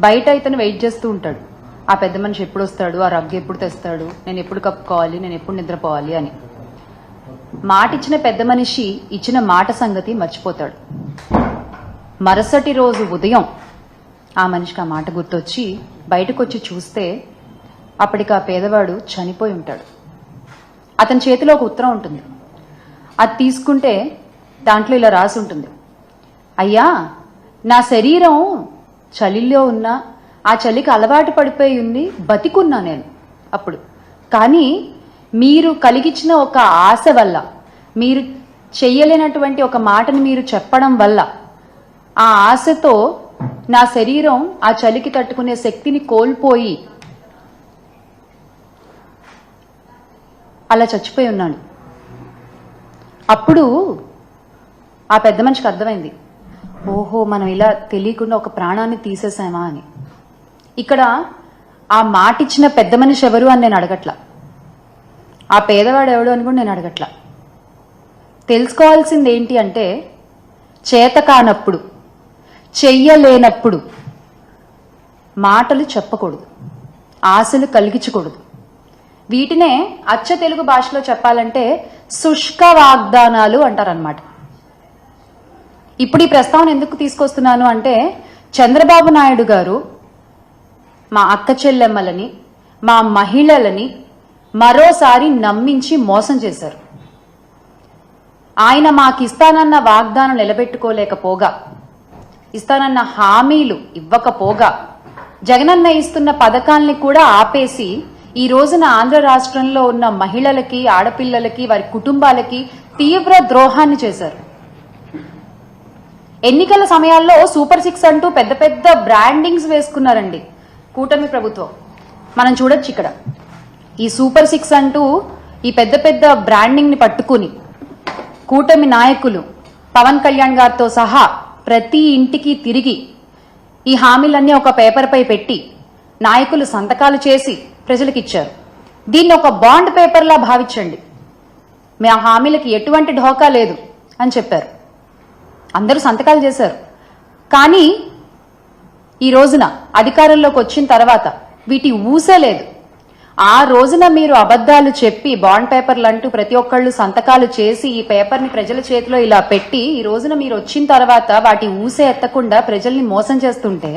బయట ఇతను వెయిట్ చేస్తూ ఉంటాడు. ఆ పెద్ద మనిషి ఎప్పుడు వస్తాడు? ఆ రగ్గు ఎప్పుడు తెస్తాడు? నేను ఎప్పుడు కప్పుకోవాలి నేను ఎప్పుడు నిద్రపోవాలి అని. మాట ఇచ్చిన పెద్ద మనిషి ఇచ్చిన మాట సంగతి మర్చిపోతాడు. మరుసటి రోజు ఉదయం ఆ మనిషికి ఆ మాట గుర్తొచ్చి బయటకు వచ్చి చూస్తే అప్పటికి ఆ పేదవాడు చనిపోయి ఉంటాడు. అతని చేతిలో ఒక ఉత్తరం ఉంటుంది. అది తీసుకుంటే దాంట్లో ఇలా రాసి ఉంటుంది. అయ్యా నా శరీరం చలిలో ఉన్నా ఆ చలికి అలవాటు పడిపోయి ఉంది బతికున్నా నేను అప్పుడు. కానీ మీరు కలిగించిన ఒక ఆశ వల్ల మీరు చెయ్యలేనటువంటి ఒక మాటని మీరు చెప్పడం వల్ల ఆ ఆశతో నా శరీరం ఆ చలికి తట్టుకునే శక్తిని కోల్పోయి అలా చచ్చిపోయి ఉన్నాను. అప్పుడు ఆ పెద్ద మనిషికి అర్థమైంది. ఓహో మనం ఇలా తెలియకుండా ఒక ప్రాణాన్ని తీసేసామా అని. ఇక్కడ ఆ మాట ఇచ్చిన పెద్ద మనిషి ఎవరు అని నేను అడగట్లా. ఆ పేదవాడు ఎవడు అని కూడా నేను అడగట్లా. తెలుసుకోవాల్సింది ఏంటి అంటే చేత కానప్పుడు చెయ్యలేనప్పుడు మాటలు చెప్పకూడదు ఆశలు కలిగించకూడదు. వీటినే అచ్చ తెలుగు భాషలో చెప్పాలంటే శుష్క వాగ్దానాలు అంటారనమాట ఇప్పుడు ఈ ప్రస్తావన ఎందుకు తీసుకొస్తున్నాను అంటే చంద్రబాబు నాయుడు గారు మా అక్క చెల్లెమ్మలని మా మహిళలని మరోసారి నమ్మించి మోసం చేశారు. ఆయన మాకు ఇస్తానన్న వాగ్దానం నిలబెట్టుకోలేకపోగా ఇస్తానన్న హామీలు ఇవ్వకపోగా జగనన్న ఇస్తున్న పథకాల్ని కూడా ఆపేసి ఈ రోజున ఆంధ్ర రాష్ట్రంలో ఉన్న మహిళలకి ఆడపిల్లలకి వారి కుటుంబాలకి తీవ్ర ద్రోహాన్ని చేశారు. ఎన్నికల సమయాల్లో సూపర్ సిక్స్ అంటూ పెద్ద పెద్ద బ్రాండింగ్స్ వేసుకున్నారండి కూటమి ప్రభుత్వం. మనం చూడొచ్చు ఇక్కడ. ఈ సూపర్ సిక్స్ అంటూ ఈ పెద్ద పెద్ద బ్రాండింగ్ని పట్టుకుని కూటమి నాయకులు పవన్ కళ్యాణ్ గారితో సహా ప్రతి ఇంటికి తిరిగి ఈ హామీలన్నీ ఒక పేపర్పై పెట్టి నాయకులు సంతకాలు చేసి ప్రజలకిచ్చారు. దీన్ని ఒక బాండ్ పేపర్లా భావించండి. మీ ఆ హామీలకి ఎటువంటి ఢోకా లేదు అని చెప్పారు. అందరూ సంతకాలు చేశారు. కానీ ఈ రోజున అధికారంలోకి వచ్చిన తర్వాత వీటి ఊసే లేదు. ఆ రోజున మీరు అబద్ధాలు చెప్పి బాండ్ పేపర్లు అంటూ ప్రతి ఒక్కళ్ళు సంతకాలు చేసి ఈ పేపర్ని ప్రజల చేతిలో ఇలా పెట్టి ఈ రోజున మీరు వచ్చిన తర్వాత వాటి ఊసే ఎత్తకుండా ప్రజల్ని మోసం చేస్తుంటే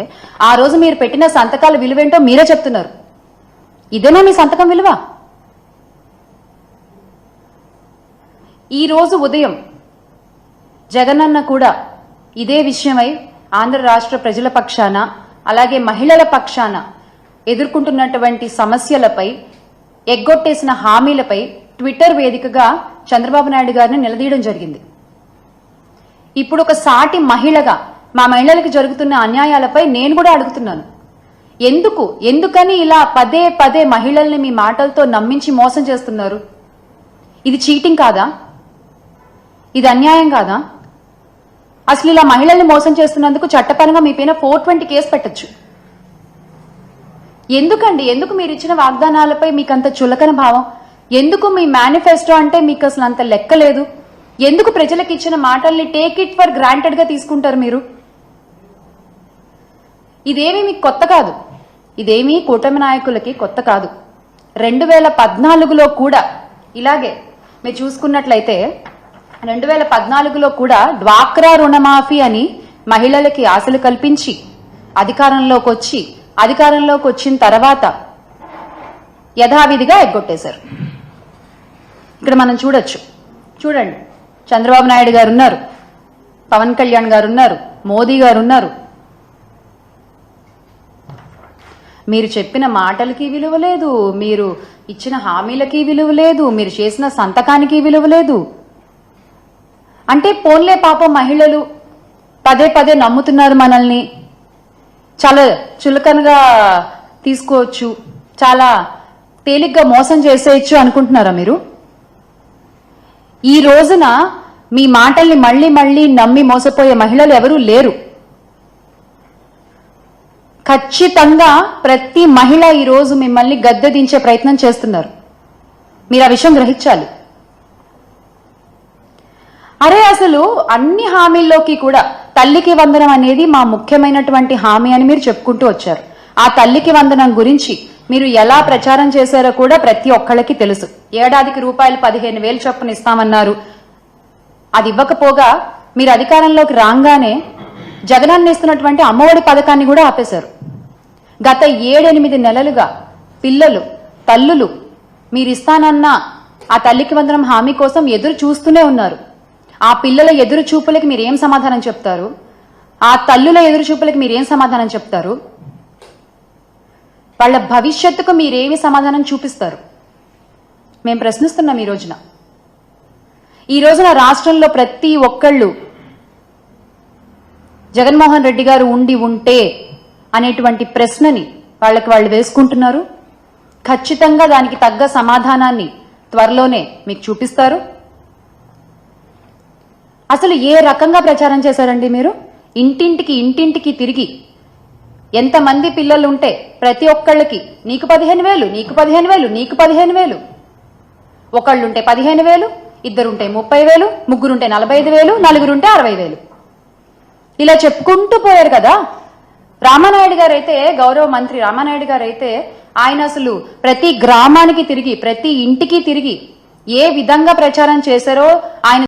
ఆ రోజు మీరు పెట్టిన సంతకాల విలువేంటో మీరే చెప్తున్నారు. ఇదేనా మీ సంతకం విలువ? ఈ రోజు ఉదయం జగనన్న కూడా ఇదే విషయమై ఆంధ్ర రాష్ట్ర ప్రజల పక్షాన అలాగే మహిళల పక్షాన ఎదుర్కొంటున్నటువంటి సమస్యలపై ఎగ్గొట్టేసిన హామీలపై ట్విట్టర్ వేదికగా చంద్రబాబు నాయుడు గారిని నిలదీయడం జరిగింది. ఇప్పుడు ఒక సాటి మహిళగా మా మహిళలకు జరుగుతున్న అన్యాయాలపై నేను కూడా అడుగుతున్నాను. ఎందుకు ఎందుకని ఇలా పదే పదే మహిళల్ని మీ మాటలతో నమ్మించి మోసం చేస్తున్నారు? ఇది చీటింగ్ కాదా? ఇది అన్యాయం కాదా? అసలు ఇలా మహిళల్ని మోసం చేస్తున్నందుకు చట్టపరంగా మీ పైన ఫోర్ ట్వంటీ కేసు పెట్టచ్చు. ఎందుకండి? ఎందుకు మీరు ఇచ్చిన వాగ్దానాలపై మీకు అంత చులకన భావం? ఎందుకు మీ మేనిఫెస్టో అంటే మీకు అసలు అంత లెక్క లేదు? ఎందుకు ప్రజలకు ఇచ్చిన మాటల్ని టేక్ ఇట్ ఫర్ గ్రాంటెడ్గా తీసుకుంటారు మీరు? ఇదేమీ మీకు కొత్త కాదు. ఇదేమీ కూటమి నాయకులకి కొత్త కాదు. రెండు వేల పద్నాలుగులో కూడా ఇలాగే. మీరు చూసుకున్నట్లయితే రెండు వేల పద్నాలుగులో కూడా డ్వాక్రా రుణమాఫీ అని మహిళలకి ఆశలు కల్పించి అధికారంలోకి వచ్చి అధికారంలోకి వచ్చిన తర్వాత యథావిధిగా ఎగ్గొట్టేశారు. ఇక్కడ మనం చూడొచ్చు. చూడండి. చంద్రబాబు నాయుడు గారు ఉన్నారు. పవన్ కళ్యాణ్ గారు ఉన్నారు. మోదీ గారు ఉన్నారు. మీరు చెప్పిన మాటలకి విలువ లేదు. మీరు ఇచ్చిన హామీలకి విలువ లేదు. మీరు చేసిన సంతకానికి విలువ లేదు. అంటే పోన్లే పాపం మహిళలు పదే పదే నమ్ముతున్నారు మనల్ని. చాలా చులకనగా తీసుకోవచ్చు. చాలా తేలిగ్గా మోసం చేసేయచ్చు అనుకుంటున్నారా మీరు? ఈ రోజున మీ మాటల్ని మళ్ళీ మళ్ళీ నమ్మి మోసపోయే మహిళలు ఎవరూ లేరు. ఖచ్చితంగా ప్రతి మహిళ ఈ రోజు మిమ్మల్ని గద్దె దించే ప్రయత్నం చేస్తున్నారు. మీరు ఆ విషయం గ్రహించాలి. అరే అసలు అన్ని హామీల్లోకి కూడా తల్లికి వందనం అనేది మా ముఖ్యమైనటువంటి హామీ అని మీరు చెప్పుకుంటూ వచ్చారు. ఆ తల్లికి వందనం గురించి మీరు ఎలా ప్రచారం చేశారో కూడా ప్రతి ఒక్కళ్ళకి తెలుసు. ఏడాదికి రూపాయలు పదిహేను వేలు చొప్పున ఇస్తామన్నారు. అది ఇవ్వకపోగా మీరు అధికారంలోకి రాగానే జగనాన్ని ఇస్తున్నటువంటి అమ్మఒడి పథకాన్ని కూడా ఆపేశారు. గత ఏడెనిమిది నెలలుగా పిల్లలు తల్లులు మీరిస్తానన్న ఆ తల్లికి వందనం హామీ కోసం ఎదురు చూస్తూనే ఉన్నారు. ఆ పిల్లల ఎదురు చూపులకి మీరు ఏం సమాధానం చెప్తారు? ఆ తల్లుల ఎదురు చూపులకి మీరు ఏం సమాధానం చెప్తారు? వాళ్ళ భవిష్యత్తుకు మీరేమి సమాధానం చూపిస్తారు? మేము ప్రశ్నిస్తున్నాం ఈ రోజున. ఈ రోజున రాష్ట్రంలో ప్రతి ఒక్కళ్ళు జగన్మోహన్ రెడ్డి గారు ఉండి ఉంటే అనేటువంటి ప్రశ్నని వాళ్ళకి వాళ్ళు వేసుకుంటున్నారు. ఖచ్చితంగా దానికి తగ్గ సమాధానాన్ని త్వరలోనే మీకు చూపిస్తారు. అసలు ఏ రకంగా ప్రచారం చేశారండి మీరు? ఇంటింటికి ఇంటింటికి తిరిగి. ఎంతమంది పిల్లలు ఉంటే ప్రతి ఒక్కళ్ళకి నీకు పదిహేను వేలు నీకు పదిహేను వేలు నీకు పదిహేను వేలు. ఒకళ్ళుంటే పదిహేను వేలు ఇద్దరుంటే ముప్పై వేలు ముగ్గురుంటే నలభై ఐదు వేలు నలుగురుంటే అరవై వేలు. ఇలా చెప్పుకుంటూ పోయారు కదా. రామానాయుడు గారు అయితే గౌరవ మంత్రి రామానాయుడు గారు అయితే ఆయన అసలు ప్రతి గ్రామానికి తిరిగి ప్రతి ఇంటికి తిరిగి ఏ విధంగా ప్రచారం చేశారో ఆయన